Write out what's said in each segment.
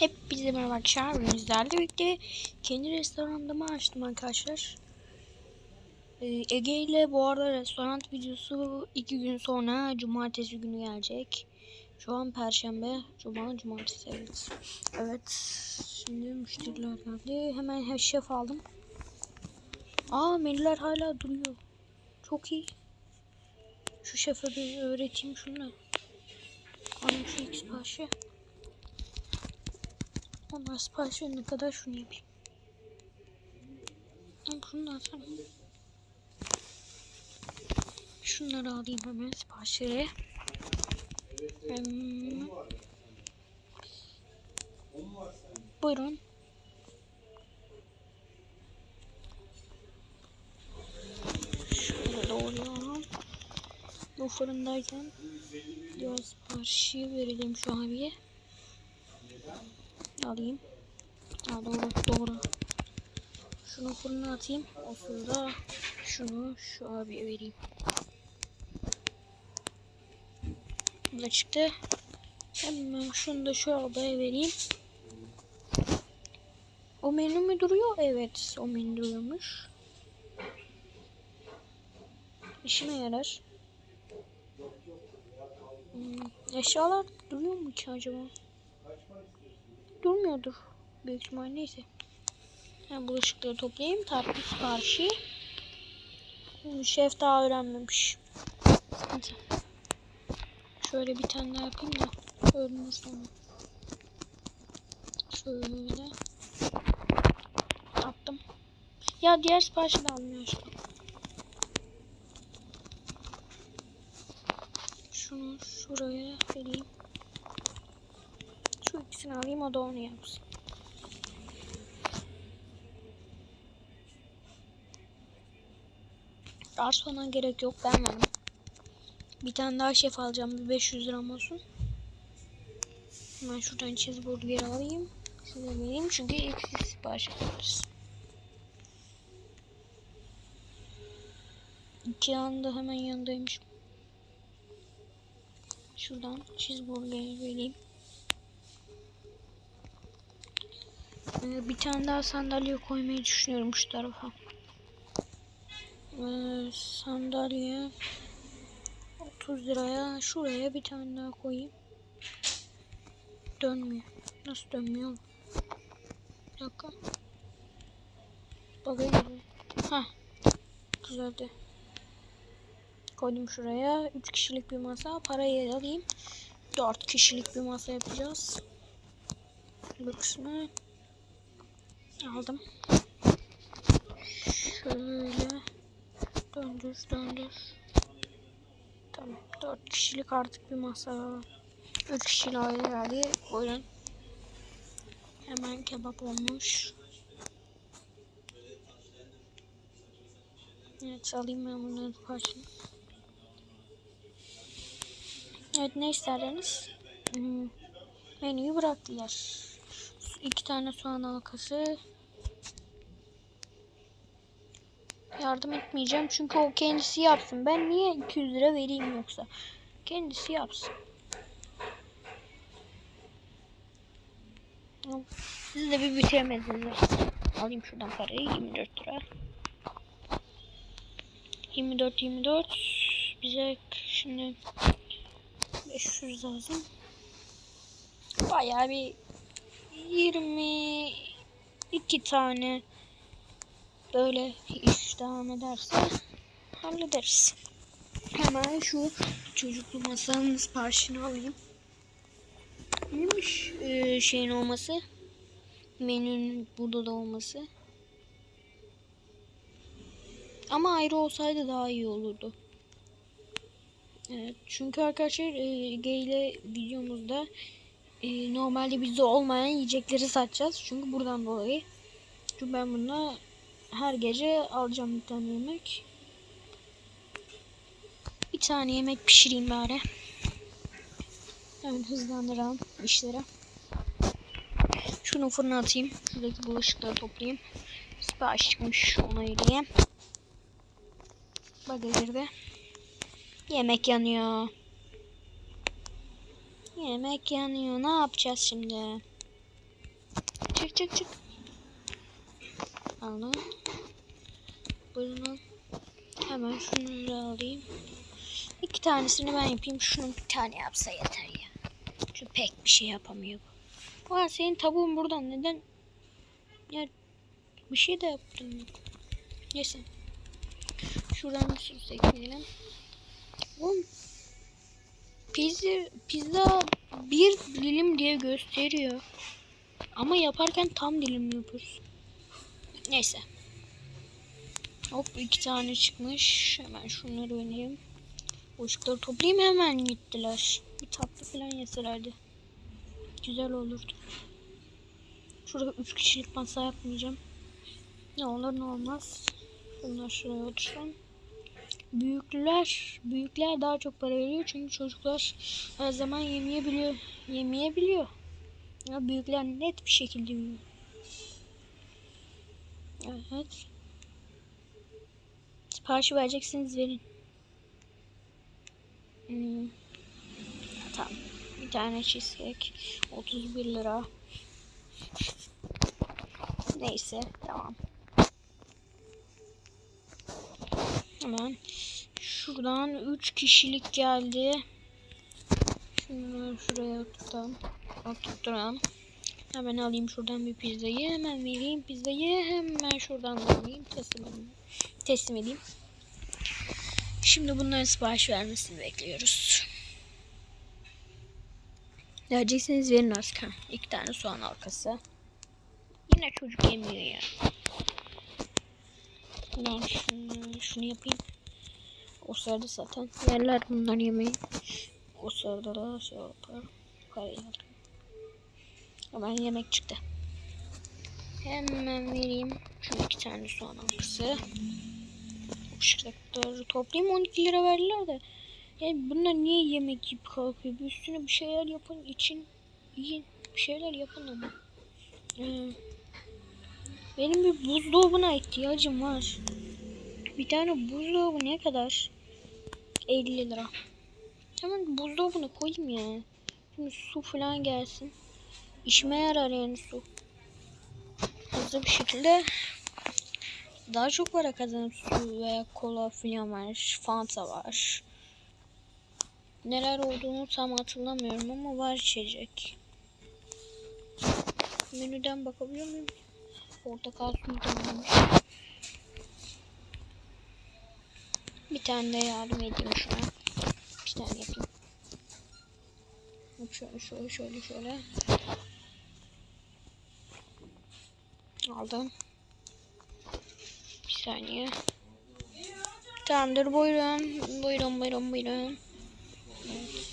Hep bizim arkadaşlar. Sizlerle birlikte kendi restoranımı açtım arkadaşlar. Ee, Ege ile bu arada restoran videosu iki gün sonra cumartesi günü gelecek. Şu an perşembe, cuma, cumartesi evet. Evet. Şimdi müşteriler geldi. Hemen şef aldım. Aa menüler hala duruyor. Çok iyi. Şu şefe bir öğreteyim şunu. Alayım şu X parça. Onlar sipariş verene kadar şunu yapayım. Ama şunu da atsana. Şunları alayım hemen siparişleri. Hmm. Buyurun. Şöyle doğruyorum. Bu fırındayken diğer siparişi verelim şu abiye. Alayım. Ha, doğru doğru. Şunu fırına atayım. O sırada şunu şu abiye vereyim. Bu da çıktı. Hemen şunu da şu abiye vereyim. O menü mü duruyor? Evet, o menü duruyormuş. İşime yarar. Hmm, eşyalar duruyor mu ki acaba? Durmuyordur. Büyük ihtimal neyse. Ben bulaşıkları toplayayım. Tatlı siparişi. Şef daha öğrenmemiş. Sıkıntı. Şöyle bir tane daha yapayım da öğrenir sonra. Şöyle. Attım. Ya diğer siparişi de almıyor. Şunu şuraya vereyim. İkisini alayım o da onu yapsın. Garsona gerek yok ben varım. Bir tane daha şef alacağım bir 500 liram olsun. Hemen şuradan cheeseburger alayım. Size vereyim çünkü ilk siz sipariş ederiz. İki anda hemen yanındaymış. Şuradan cheeseburger vereyim. Ee, bir tane daha sandalye koymayı düşünüyorum şu tarafa. Ee, sandalye 30 liraya şuraya bir tane daha koyayım. Dönmüyor. Nasıl dönmüyor? Bir dakika. Bakayım. Ha. Güzeldi. Koydum şuraya. 3 kişilik bir masa. Parayı alayım. 4 kişilik bir masa yapacağız. Bu kısmı aldım. Şöyle döndür döndür. Tamam. 4 kişilik artık bir masa. 3 kişilik aile geldi. Buyurun. Hemen kebap olmuş. Evet alayım ben bunları parçalayayım. Evet ne isterdiniz? Hmm. Menüyü bıraktılar. İki tane soğan halkası. Yardım etmeyeceğim çünkü o kendisi yapsın. Ben niye 200 lira vereyim yoksa? Kendisi yapsın. Siz de bir bitiremediniz. Alayım şuradan parayı 24 lira. 24 24 bize şimdi 500 lazım. Bayağı bir 22 tane böyle iş devam ederse hallederiz. Hemen şu çocuklu masanın siparişini alayım. Neymiş ee, şeyin olması? Menünün burada da olması. Ama ayrı olsaydı daha iyi olurdu. Evet, çünkü arkadaşlar e, Ege ile videomuzda e, normalde bizde olmayan yiyecekleri satacağız. Çünkü buradan dolayı. Çünkü ben bunu her gece alacağım bir tane yemek. Bir tane yemek pişireyim bari. Hemen hızlandıralım işleri. Şunu fırına atayım. Şuradaki bulaşıkları toplayayım. Sipariş çıkmış ona yürüyeyim. Bagajırda. Yemek yanıyor. Yemek yanıyor. Ne yapacağız şimdi? çık çık. Aldım. Buyurun al. Hemen şunu alayım. İki tanesini ben yapayım. Şunu bir tane yapsa yeter ya. Şu pek bir şey yapamıyor bu. Aa senin tavuğun buradan neden? Ya bir şey de yaptım. Neyse. Şuradan bir sürü ekleyelim. Oğlum pizza, pizza bir dilim diye gösteriyor. Ama yaparken tam dilim yapıyoruz. Neyse. Hop iki tane çıkmış. Hemen şunları oynayayım. Boşlukları toplayayım hemen gittiler. Bir tatlı falan yeselerdi. Güzel olurdu. Şurada üç kişilik masa yapmayacağım. Ne olur ne olmaz. Bunlar şuraya otursun. Büyükler, büyükler daha çok para veriyor çünkü çocuklar her zaman yemeyebiliyor. Yemeyebiliyor. Ya büyükler net bir şekilde yiyor. Evet. Siparişi vereceksiniz verin. Hmm. Tamam. Bir tane cheesecake. 31 lira. Neyse. Tamam. Hemen şuradan 3 kişilik geldi. Şunu şuraya tutalım. Oturtalım. Hemen alayım şuradan bir pizzayı. Hemen vereyim pizzayı. Hemen şuradan da alayım. Teslim edeyim. Teslim edeyim. Şimdi bunların sipariş vermesini bekliyoruz. Verecekseniz verin artık. İki tane soğan halkası. Yine çocuk yemiyor ya. Ben şunu, şunu yapayım. O sırada zaten yerler bunlar yemeği. O sırada da şey yapar. Hemen yemek çıktı. Hemen vereyim. Şu iki tane soğan halkası. Işıkları toplayayım 12 lira verdiler de. Yani bunlar niye yemek yiyip kalkıyor? Bir üstüne bir şeyler yapın için yiyin. Bir şeyler yapın ama. Ee, benim bir buzdolabına ihtiyacım var. Bir tane buzdolabı ne kadar? 50 lira. Hemen buzdolabına koyayım ya. Şimdi su falan gelsin. İşime yarar yani su. Hızlı bir şekilde daha çok para kazanıp su veya kola falan var. Fanta var. Neler olduğunu tam hatırlamıyorum ama var içecek. Menüden bakabiliyor muyum? Portakal suyu da varmış. Bir tane de yardım edeyim şuna. Bir tane yapayım. Şöyle şöyle şöyle şöyle. Aldım. Bir saniye. Tamamdır buyurun. Buyurun buyurun buyurun. Evet.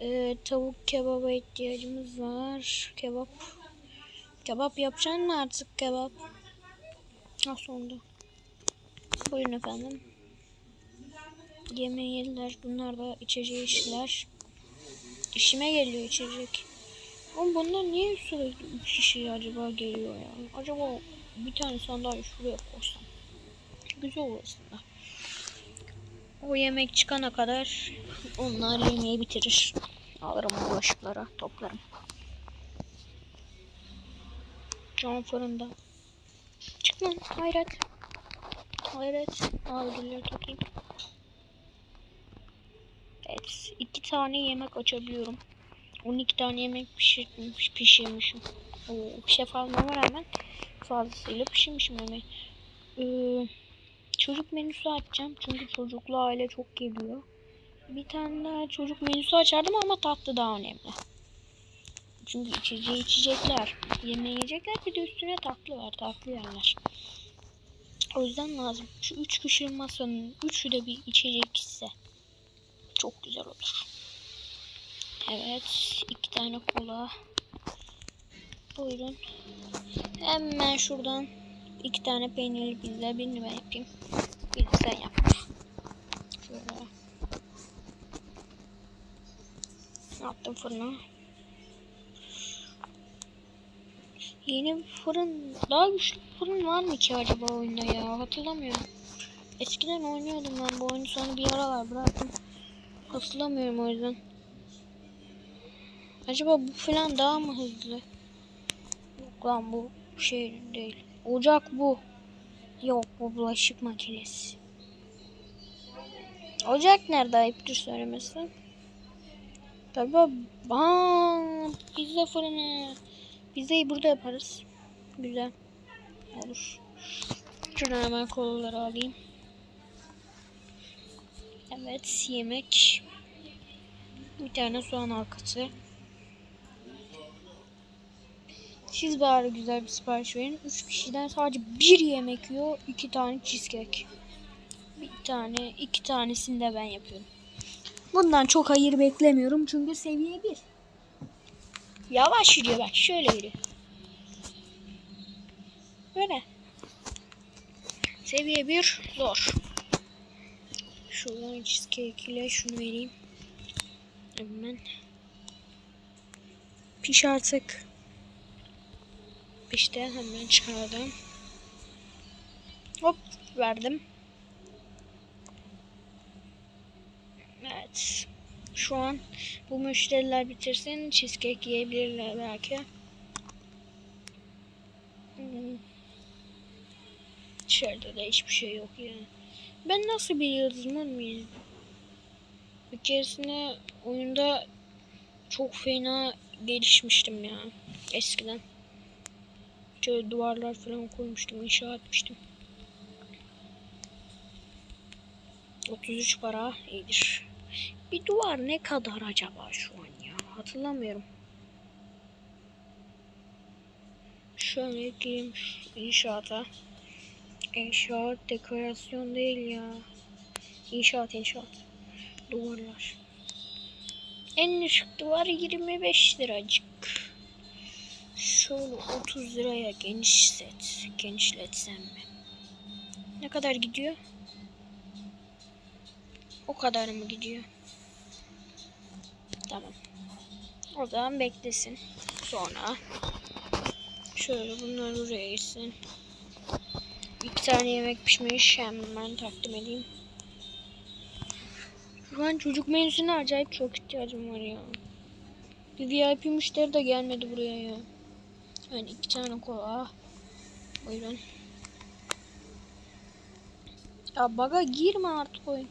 Ee, tavuk kebaba ihtiyacımız var. Kebap. Kebap yapacaksın mı artık kebap? Ha sonunda. Buyurun efendim. Yemeği yediler. Bunlar da içeceği içtiler. İşime geliyor içecek. Ama bunlar niye sürekli 3 kişi acaba geliyor ya? Acaba bir tane sandalye şuraya koysam. Güzel olur aslında. O yemek çıkana kadar onlar yemeği bitirir. Alırım bulaşıklara toplarım. Cam fırında. Çık lan hayret. Hayret. Al ödülleri toplayayım. Evet. iki tane yemek açabiliyorum. 12 tane yemek pişirmiş, pişirmişim. Oo, şef almama rağmen fazlasıyla pişirmişim yemeği. Ee, çocuk menüsü açacağım. Çünkü çocuklu aile çok geliyor. Bir tane daha çocuk menüsü açardım ama tatlı daha önemli. Çünkü içeceği içecekler. Yemeği yiyecekler bir de üstüne tatlı var. Tatlı yerler. O yüzden lazım. Şu üç kişi masanın üçü de bir içecek ise çok güzel olur. Evet. iki tane kola. Buyurun. Hemen şuradan iki tane peynirli pizza. Birini ben yapayım. Birini sen yap. Şöyle. Attım fırına. Yeni fırın, daha güçlü fırın var mı ki acaba oyunda ya? Hatırlamıyorum. Eskiden oynuyordum ben bu oyunu sonra bir aralar bıraktım. Hatırlamıyorum o yüzden. Acaba bu falan daha mı hızlı? Yok lan bu şey değil. Ocak bu. Yok bu bulaşık makinesi. Ocak nerede ayıptır söylemesi? Tabii bam pizza fırını. Pizzayı burada yaparız. Güzel. Olur. Şuradan hemen kolaları alayım. Evet yemek. Bir tane soğan halkası. Siz bari güzel bir sipariş verin. 3 kişiden sadece bir yemek yiyor. 2 tane cheesecake. Bir tane, iki tanesini de ben yapıyorum. Bundan çok hayır beklemiyorum çünkü seviye 1. Yavaş yürüyor bak şöyle yürüyor. Böyle. Seviye 1 zor. Şuradan cheesecake ile şunu vereyim. Hemen. Piş artık. İşte hemen çıkardım. Hop verdim. Evet. Şu an bu müşteriler bitirsin. Cheesecake yiyebilirler belki. Hmm. Dışarıda da hiçbir şey yok yani. Ben nasıl bir yıldızım olmayayım? Bir keresinde oyunda çok fena gelişmiştim ya eskiden. Şöyle duvarlar falan koymuştum, inşa etmiştim. 33 para iyidir. Bir duvar ne kadar acaba şu an ya? Hatırlamıyorum. Şöyle ekleyeyim inşaata. İnşaat dekorasyon değil ya. İnşaat inşaat. Duvarlar. En düşük duvar 25 liracık. Şöyle 30 liraya genişlet. Genişletsem mi? Ne kadar gidiyor? O kadar mı gidiyor? Tamam. O zaman beklesin. Sonra şöyle bunlar buraya gitsin. İki tane yemek pişmiş hemen takdim edeyim. Şu an çocuk menüsüne acayip çok ihtiyacım var ya. Bir VIP müşteri de gelmedi buraya ya. Yani iki tane kola. Buyurun. Ya baga girme artık oyun.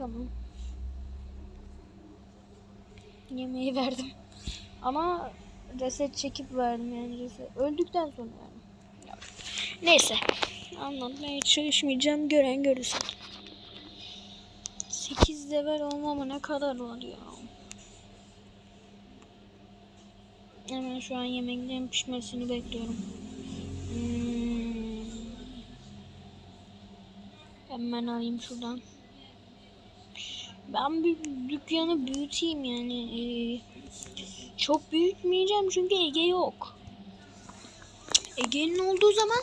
Tamam. Yemeği verdim. Ama reset çekip verdim yani reset. Öldükten sonra yani. Neyse. Anlatmaya çalışmayacağım. Gören görürsün. 8 level olmama ne kadar ya. Hemen şu an yemeklerin pişmesini bekliyorum. Hmm. Hemen alayım şuradan. Ben bir dükkanı büyüteyim yani. Ee, çok büyütmeyeceğim çünkü Ege yok. Ege'nin olduğu zaman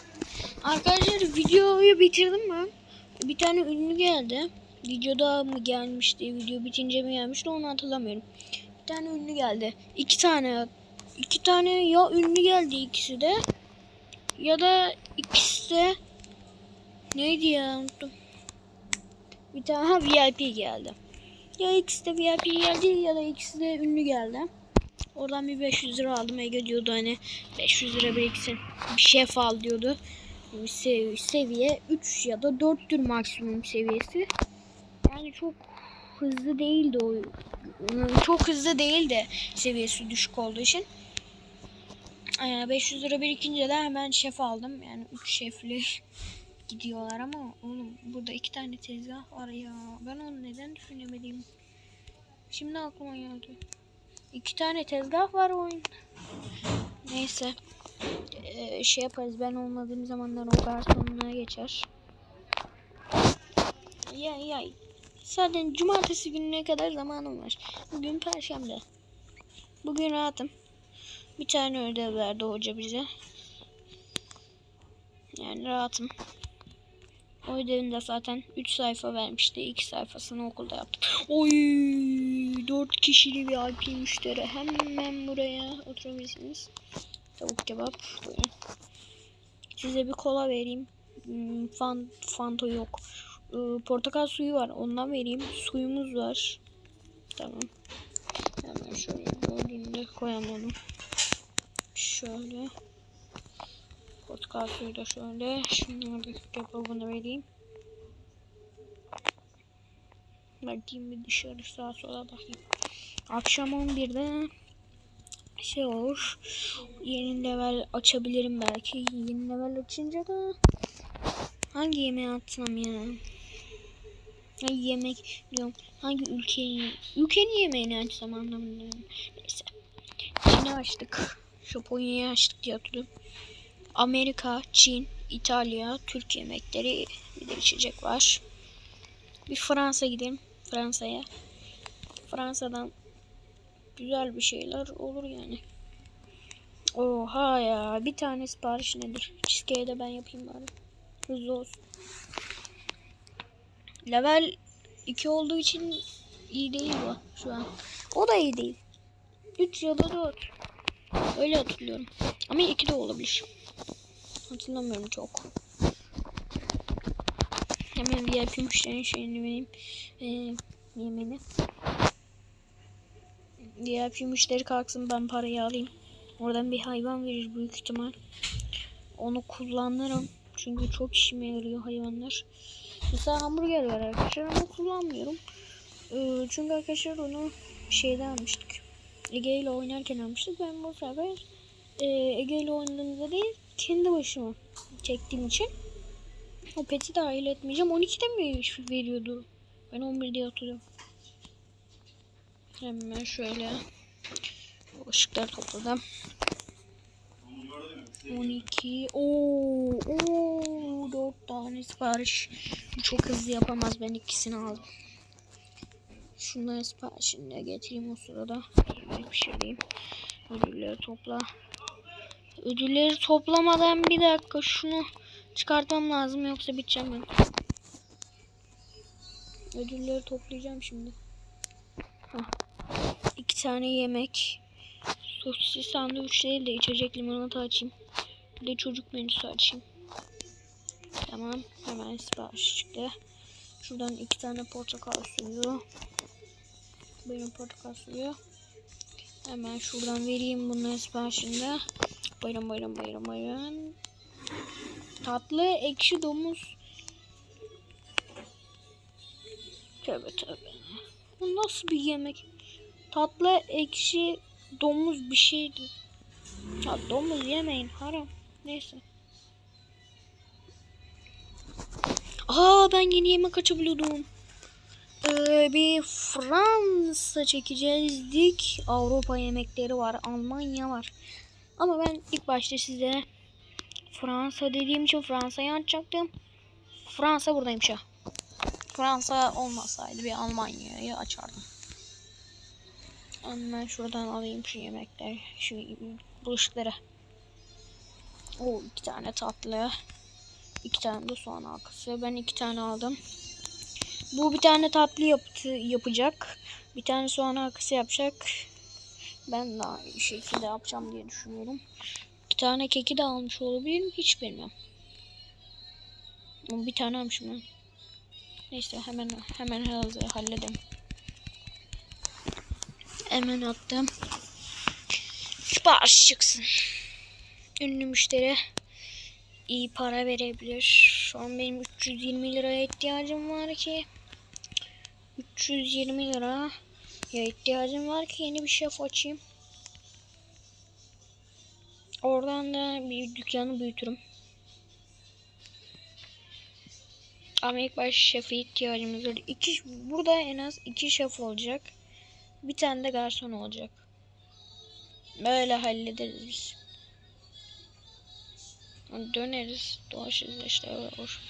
arkadaşlar videoyu bitirdim ben. Bir tane ünlü geldi. Videoda mı gelmişti? Video bitince mi gelmişti onu hatırlamıyorum. Bir tane ünlü geldi. İki tane iki tane ya ünlü geldi ikisi de ya da ikisi de neydi ya unuttum. Bir tane ha, VIP geldi. Ya ikisi de VIP geldi ya da ikisi de ünlü geldi. Oradan bir 500 lira aldım. Ege diyordu hani 500 lira biriksin. Bir şef al diyordu. Sev seviye 3 ya da 4'tür maksimum seviyesi. Yani çok hızlı değildi o. Çok hızlı değildi seviyesi düşük olduğu için. Yani 500 lira birikince de hemen şef aldım. Yani 3 şefli gidiyorlar ama oğlum burada iki tane tezgah var ya. Ben onu neden düşünemedim? Şimdi aklıma geldi. İki tane tezgah var oyun. Neyse. Ee, şey yaparız ben olmadığım zamanlar operasyonuna geçer. Ya ya. Zaten cumartesi gününe kadar zamanım var. Bugün perşembe. Bugün rahatım. Bir tane ödev verdi hoca bize. Yani rahatım. O ödevinde zaten 3 sayfa vermişti. 2 sayfasını okulda yaptım. Oy 4 kişili bir IP müşteri. Hemen buraya oturabilirsiniz. Tavuk kebap. Buyurun. Size bir kola vereyim. Hmm, Fan, Fanta yok. Ee, portakal suyu var. Ondan vereyim. Suyumuz var. Tamam. Hemen şöyle gördüğünde koyamadım. Şöyle. Portakal suyu da şöyle. Bir yapalım vereyim. Bakayım bir dışarı sağa sola bakayım. Akşam 11'de şey olur. Yeni level açabilirim belki. Yeni level açınca da hangi yemeği atsam ya? Hangi yemek diyorum. Hangi ülkeyi ülkenin yemeğini açsam anlamında. Neyse. Çin'i açtık. Japonya'yı açtık diye hatırlıyorum. Amerika, Çin, İtalya, Türk yemekleri bir de içecek var. Bir Fransa gidelim. Fransa'ya. Fransa'dan güzel bir şeyler olur yani. Oha ya. Bir tane sipariş nedir? Cheesecake'i de ben yapayım bari. Hızlı olsun. Level 2 olduğu için iyi değil bu şu an. O da iyi değil. 3 ya da 4. Öyle hatırlıyorum. Ama 2 de olabilir. Hatırlamıyorum çok. Hemen yapayım müşterinin şeyini vereyim. Ee, yemeni. Diğer bir müşteri kalksın ben parayı alayım. Oradan bir hayvan verir büyük ihtimal. Onu kullanırım. Çünkü çok işime yarıyor hayvanlar. Mesela hamburger var arkadaşlar ama kullanmıyorum. Ee, çünkü arkadaşlar onu şeyde almıştık. Ege ile oynarken almıştık. Ben bu sefer e, Ege ile oynadığımda değil kendi başıma çektiğim için o peti dahil etmeyeceğim. 12'de mi veriyordu? Ben 11 diye hatırlıyorum. Hemen şöyle ışıkları topladım. 12 Oo, oo 4 tane sipariş. Çok hızlı yapamaz ben ikisini aldım. Şunları siparişini de getireyim o sırada. Bir pişireyim. Ödülleri topla. Ödülleri toplamadan bir dakika şunu çıkartmam lazım yoksa biteceğim ben. Ödülleri toplayacağım şimdi. Hah. İki tane yemek. Sosis sandviç değil de içecek limonata açayım. Bir de çocuk menüsü açayım. Tamam. Hemen sipariş çıktı. Şuradan iki tane portakal suyu. Benim portakal suyu. Hemen şuradan vereyim bunların siparişinde. Buyurun buyurun buyurun buyurun. Tatlı ekşi domuz. Tövbe tövbe. Bu nasıl bir yemek? Tatlı ekşi domuz bir şeydi. Ya domuz yemeyin haram. Neyse. Aa ben yeni yemek açabiliyordum. Ee, bir Fransa çekeceğiz dik. Avrupa yemekleri var. Almanya var. Ama ben ilk başta size Fransa dediğim için Fransa'yı açacaktım. Fransa buradaymış ya. Fransa olmasaydı bir Almanya'yı açardım. Hemen şuradan alayım şu yemekleri, şu bulaşıkları. O iki tane tatlı. iki tane de soğan halkası. Ben iki tane aldım. Bu bir tane tatlı yaptı, yapacak. Bir tane soğan halkası yapacak. Ben daha iyi şekilde yapacağım diye düşünüyorum. İki tane keki de almış olabilirim. Hiç bilmiyorum. Bir tane almışım ben. Neyse hemen hemen hızlı halledelim. Hemen attım. Sipariş çıksın. Ünlü müşteri iyi para verebilir. Şu an benim 320 liraya ihtiyacım var ki 320 lira ya ihtiyacım var ki yeni bir şef açayım. Oradan da bir dükkanı büyütürüm. Ama ilk baş şefe ihtiyacımız var. İki, burada en az iki şef olacak. Bir tane de garson olacak. Böyle hallederiz biz. Döneriz, dolaşırız işte olur.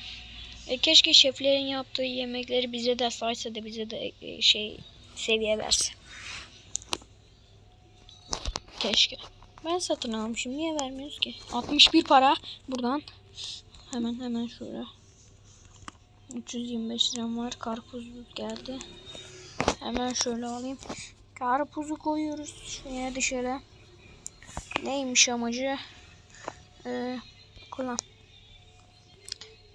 E, keşke şeflerin yaptığı yemekleri bize de saysa da bize de e, şey seviye verse. Keşke. Ben satın almışım. Niye vermiyoruz ki? 61 para buradan. Hemen hemen şuraya. 325 liram var. Karpuz geldi. Hemen şöyle alayım. Karpuzu koyuyoruz şuraya dışarı. Neymiş amacı? Ee, kullan.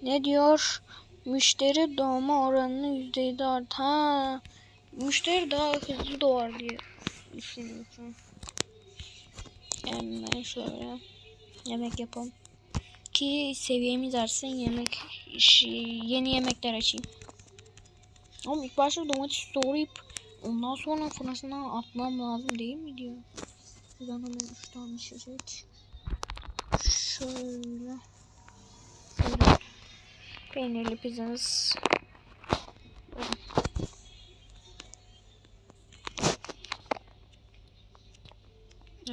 Ne diyor? Müşteri doğma oranını %7 art. Ha, müşteri daha hızlı doğar diye düşünüyorum. Hemen şöyle yemek yapalım. Ki seviyemiz artsın yemek yeni yemekler açayım. Ama ilk başta domates doğrayıp ondan sonra fırına atmam lazım değil mi diyor. Buradan hemen 3 tane şişecek. Şöyle. Şöyle. Peynirli pizzamız.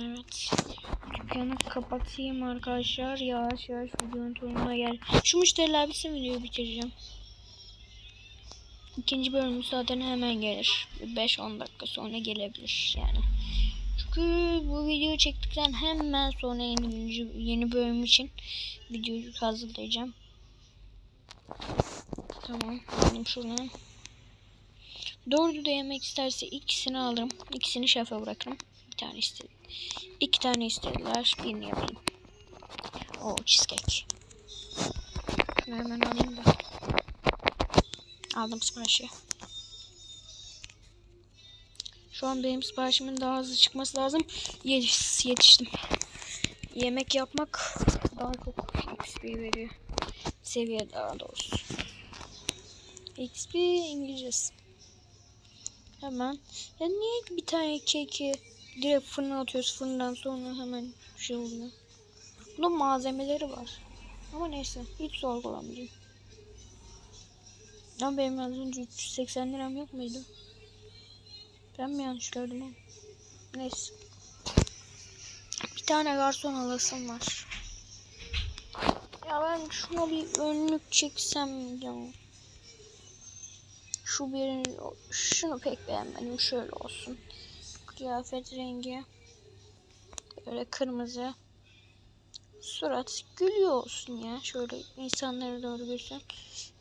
Evet. Dükkanı kapatayım arkadaşlar. Yavaş yavaş videonun sonuna gel. Şu müşteriler bitsin videoyu bitireceğim. İkinci bölüm zaten hemen gelir. 5-10 dakika sonra gelebilir yani. Çünkü bu videoyu çektikten hemen sonra yeni, yeni bölüm için videoyu hazırlayacağım. Tamam. Aldım şuradan. Dördü de yemek isterse ikisini alırım. İkisini şefe bırakırım. Bir tane istedi. İki tane istediler. Birini yapayım. O cheesecake. Şunu hemen alayım da. Aldım siparişi. Şu an benim siparişimin daha hızlı çıkması lazım. Yes, yetiştim. Yemek yapmak daha çok XP veriyor. Seviye daha doğrusu. XP İngilizcesi. Hemen. Ya niye bir tane keki direkt fırına atıyoruz fırından sonra hemen şey oluyor. Bunun malzemeleri var. Ama neyse hiç sorgulamayacağım. Lan benim az önce 380 liram yok muydu? Ben mi yanlış gördüm ama? Neyse. Bir tane garson alasım var. Ya ben şuna bir önlük çeksem ya. Şu bir şunu pek beğenmedim. Şöyle olsun. Kıyafet rengi. Böyle kırmızı. Surat gülüyor olsun ya. Şöyle insanlara doğru görsün.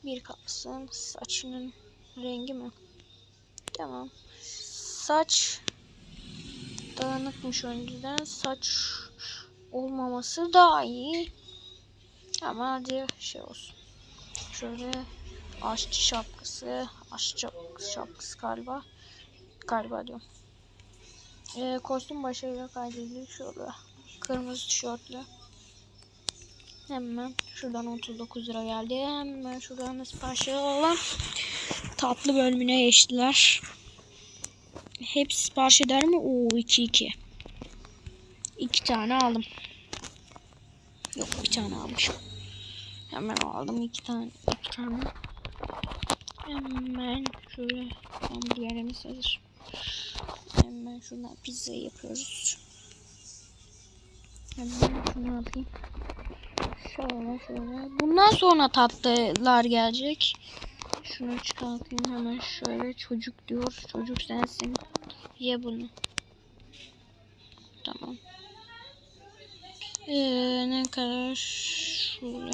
Bir kalsın. Saçının rengi mi? Tamam. Saç dağınıkmış önceden. Saç olmaması daha iyi. Ama hadi şey olsun. Şöyle aşçı şapkası. Aşçı şapkası galiba. Galiba diyorum. Ee, kostüm başarıyla kaydedildi. Şöyle kırmızı tişörtlü. Hemen şuradan 39 lira geldi. Hemen şuradan da sipariş alalım. Tatlı bölümüne geçtiler. Hepsi sipariş eder mi? Oo 2 2. 2 tane aldım. Yok bir tane almışım. Hemen aldım iki tane. iki tane. Hemen şöyle hamburgerimiz hazır. Hemen şuradan pizza yapıyoruz. Hemen şunu yapayım. Şöyle şöyle. Bundan sonra tatlılar gelecek. Şunu çıkartayım hemen şöyle. Çocuk diyor. Çocuk sensin. Ye bunu. Tamam. Ee, ne kadar şöyle.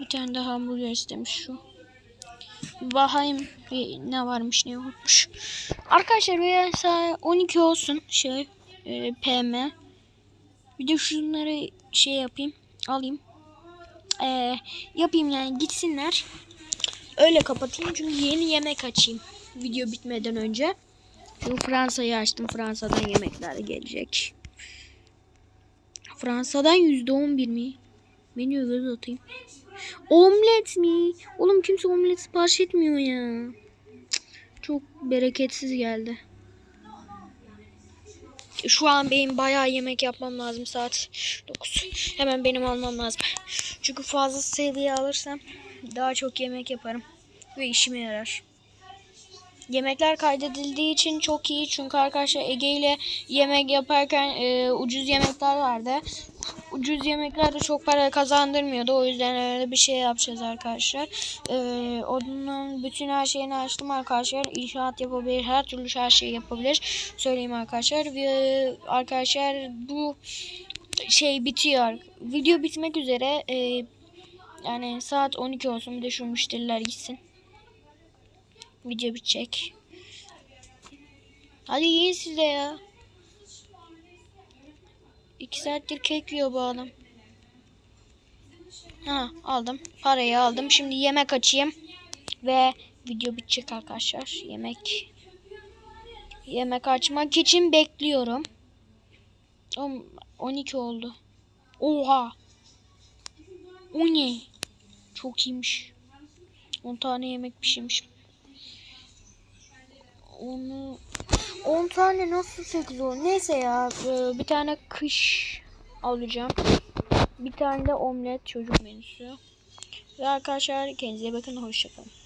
Bir tane daha hamburger istemiş şu. Bakayım ne varmış ne yokmuş. Arkadaşlar mesela 12 olsun şey e, PM. Bir de şunları şey yapayım alayım. E, yapayım yani gitsinler. Öyle kapatayım çünkü yeni yemek açayım. Video bitmeden önce. Çünkü Fransa'yı açtım. Fransa'dan yemekler gelecek. Fransa'dan %11 mi? Menüye göz atayım. Omlet mi? Oğlum kimse omlet sipariş etmiyor ya. Çok bereketsiz geldi. Şu an benim bayağı yemek yapmam lazım saat 9. Hemen benim almam lazım. Çünkü fazla seviye alırsam daha çok yemek yaparım. Ve işime yarar. Yemekler kaydedildiği için çok iyi. Çünkü arkadaşlar Ege ile yemek yaparken e, ucuz yemekler vardı. Ucuz yemekler de çok para kazandırmıyordu. O yüzden öyle bir şey yapacağız arkadaşlar. E, onun bütün her şeyini açtım arkadaşlar. İnşaat yapabilir. Her türlü her şeyi yapabilir. Söyleyeyim arkadaşlar. Ve arkadaşlar bu şey bitiyor. Video bitmek üzere. E, yani saat 12 olsun. Bir de şu müşteriler gitsin. Video bitecek. Hadi yiyin siz de ya. İki saattir kek yiyor bu adam. Ha aldım. Parayı aldım. Şimdi yemek açayım. Ve video bitecek arkadaşlar. Yemek. Yemek açmak için bekliyorum. On- 12 oldu. Oha. O ne? Çok iyiymiş. 10 tane yemek pişirmiş. Onu 10 tane nasıl 8 olur? Neyse ya e, bir tane kış alacağım. Bir tane de omlet çocuk menüsü. Ve arkadaşlar kendinize bakın hoşçakalın.